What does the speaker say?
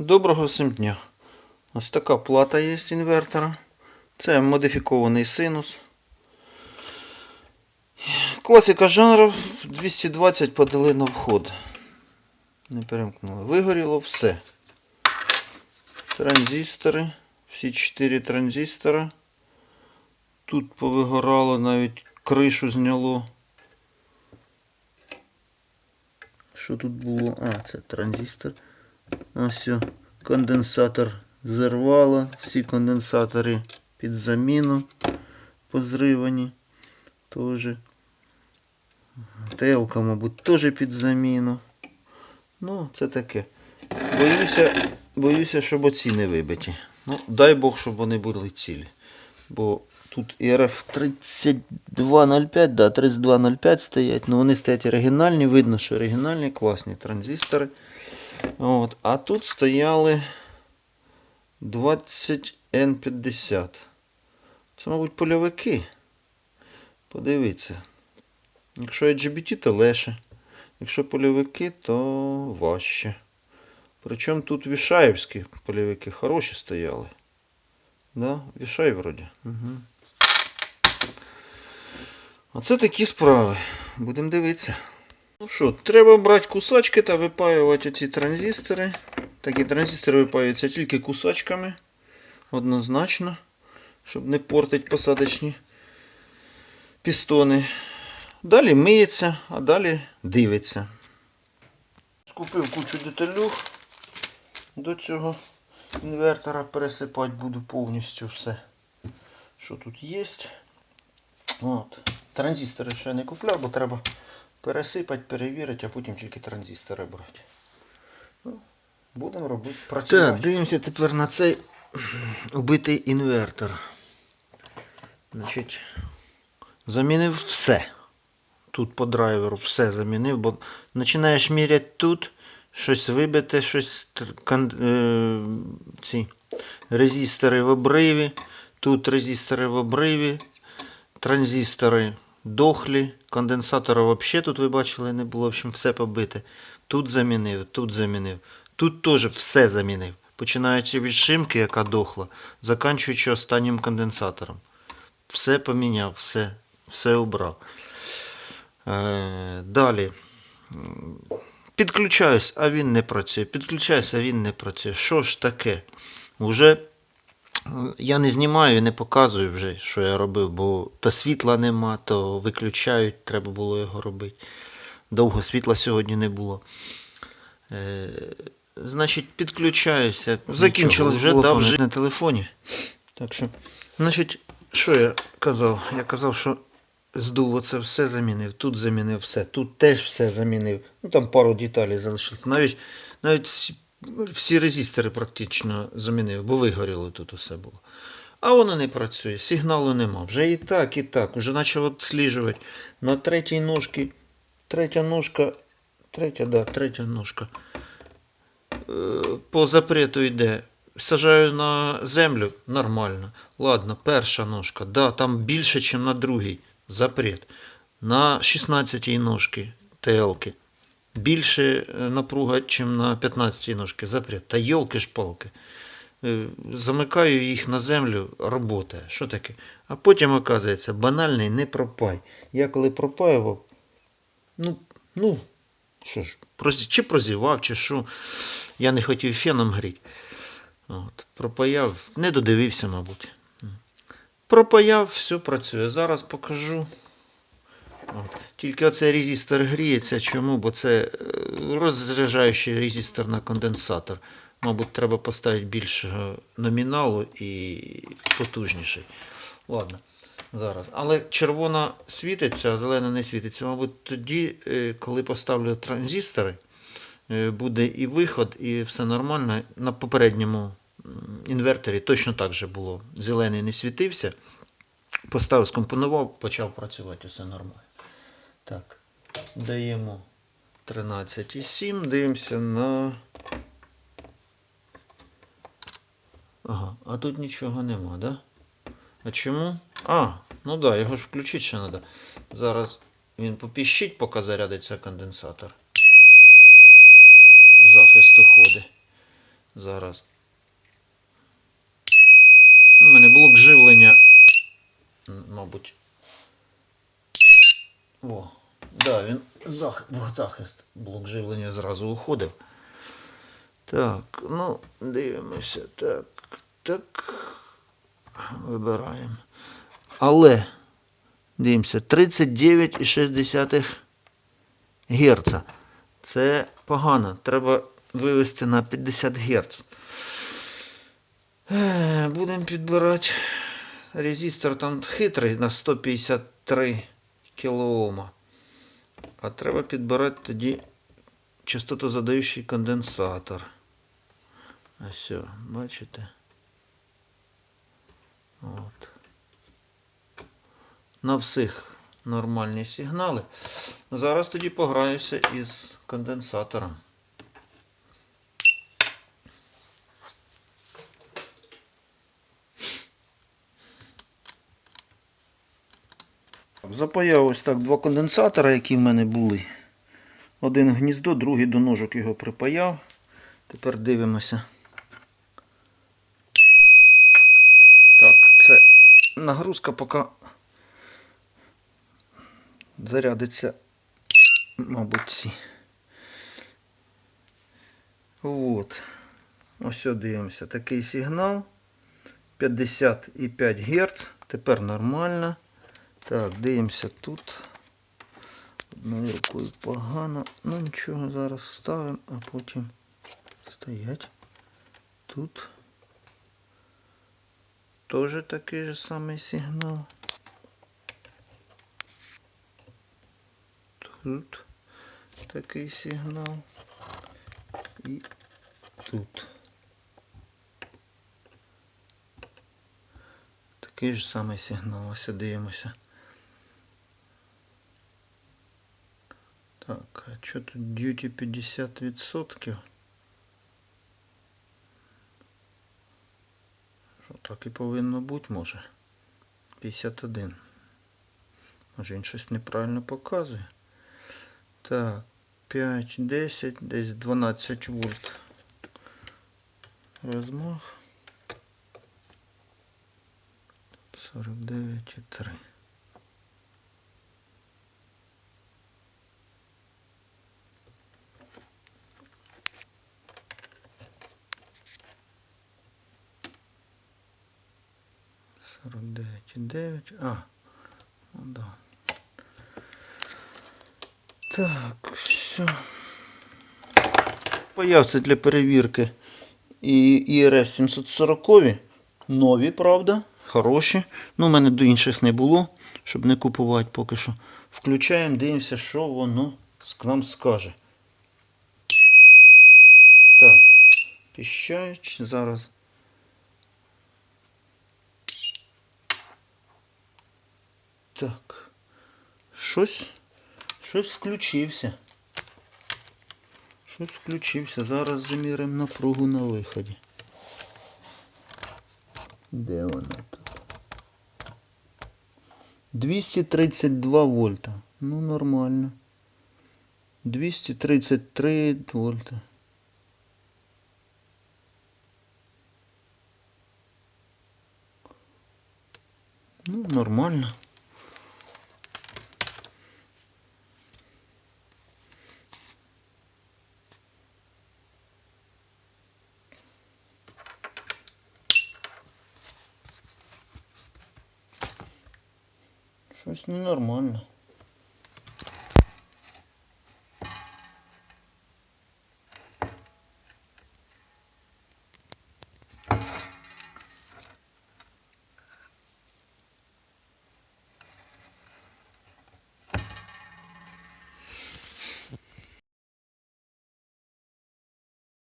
Доброго всім дня. Ось така плата є з інвертора. Це модифікований синус. Класика жанру 220 подали на вход. Не перемкнули. Вигоріло все. Транзистори. Всі 4 транзистора. Тут повигорало, навіть кришу зняло. Що тут було? А, це транзистор. Ось. Конденсатор зірвало. Всі конденсатори під заміну позривані. Тоже. ТЛК, мабуть, теж під заміну. Ну, це таке. Боюся, боюся, щоб оці не вибиті. Ну, дай Бог, щоб вони були цілі. Бо тут РФ 3205, да, 3205 стоять. Ну вони стоять оригінальні, видно, що оригінальні, класні транзистори. От. А тут стояли 20N50. Це, мабуть, польовики. Подивіться. Якщо IGBT, то легше. Якщо польовики, то важче. Причому тут вішаївські польовики хороші стояли. Да, вішай вроді. Угу. Оце такі справи. Будемо дивитися. Ну що, треба брати кусачки та випаювати ці транзистори. Такі транзистори випаюються тільки кусачками. Однозначно. Щоб не портити посадочні пістони. Далі миється, а далі дивиться. Скупив кучу деталюх до цього інвертора. Пересипати буду повністю все, що тут є. От. Транзистори ще не купляв, бо треба пересипати, перевірити, а потім тільки транзистори брати. Ну, будемо робити. Працювати. Так, дивимося тепер на цей убитий інвертор. Значить, замінив все. Тут по драйверу все замінив, бо починаєш міряти тут, щось вибите, щось е, ці резистори в обриві, тут резистори в обриві, транзистори дохлі, конденсатора взагалі тут ви бачили не було, в общем, все побите. Тут замінив, тут замінив. Тут теж все замінив. Починаючи від шимки, яка дохла, заканчуючи останнім конденсатором. Все поміняв, все, все убрав. Е, далі. Підключаюсь, а він не працює. Підключаюсь, а він не працює. Що ж таке? Уже я не знімаю і не показую вже, що я робив, бо то світла нема, то виключають, треба було його робити. Довго світла сьогодні не було. Е, значить, підключаюся. Закінчилось вже було дав жити на телефоні. Так що, значить, що я казав? Я казав, що здуло це все замінив, тут замінив все, тут теж все замінив. Ну там пару деталей залишилось. Навіть, навіть всі, резистори практично замінив, бо вигоріло тут усе було. А воно не працює, сигналу нема. Вже і так, і так. Уже почав відсліджувати. На третій ножці, третя ножка, третя, да, третя ножка. Е, По запрету йде. Сажаю на землю нормально. Ладно, перша ножка, да, там більше, ніж на другій. Запрет. На 16-й ножки ТЛки. Більше е, напруга, ніж на 15-й ножки. Запрет. Та йолки ж палки. Е, Замикаю їх на землю, робота. Що таке? А потім, оказується, банальний не пропай. Я коли пропаював, ну, ну, що ж, чи прозівав, чи що. Я не хотів феном гріти. От, пропаяв, не додивився, мабуть. Пропаяв, все працює. Зараз покажу. Тільки оцей резистор гріється. Чому? Бо це е, розряджаючий резистор на конденсатор. Мабуть, треба поставити більшого номіналу і потужніший. Ладно, зараз. Але червона світиться, а зелена не світиться. Мабуть, тоді, е, коли поставлю транзистори, е, буде і виход, і все нормально. На попередньому інверторі точно так же було. Зелений не світився. Поставив, скомпонував, почав працювати, все нормально. Так, даємо 13,7, дивимося на. Ага, а тут нічого нема, да? А чому? А, ну да, його ж включити ще треба. Зараз він попіщить, поки зарядиться конденсатор. Захист уходить. Зараз. У мене блок живлення. Мабуть. О, да, він зах... в захист. Блок живлення зразу уходив. Так, ну, дивимося. Так, так. Вибираємо. Але, дивимося, 39,6 Гц. Це погано. Треба вивести на 50 Гц. Е, Будемо підбирати. Резистор там хитрий на 153 кОм. А треба підбирати тоді частотозадаючий конденсатор. Ось, бачите? От. На всіх нормальні сигнали. Зараз тоді пограюся із конденсатором. Запаяв ось так два конденсатора, які в мене були. Один гніздо, другий до ножок його припаяв. Тепер дивимося. Так, це нагрузка поки зарядиться, мабуть, ці. От. Ось дивимося. Такий сигнал. 55 Гц. Тепер нормально. Так, дивимося тут. Одною рукою погано. Ну нічого, зараз ставимо, а потім стоять. Тут теж такий же самий сигнал. Тут такий сигнал. І тут. Такий же самий сигнал. Ось дивимося. Так, а що тут duty 50%? Що так і повинно бути, може? 51. Може він щось неправильно показує. Так, 5, 10, десь 12 вольт. Розмах. 49,3. Сорок дев'ять і дев'ять. А, ну да. Так, все. Появці для перевірки і ІРФ 740 нові, правда, хороші. Ну, у мене до інших не було, щоб не купувати поки що. Включаємо, дивимося, що воно з- нам скаже. Так, піщають зараз. Так. Щось. Щось включився. Щось включився. Зараз заміримо напругу на виході. Де вона тут? 232 вольта. Ну, нормально. 233 вольта. Ну, нормально. Щось ненормально.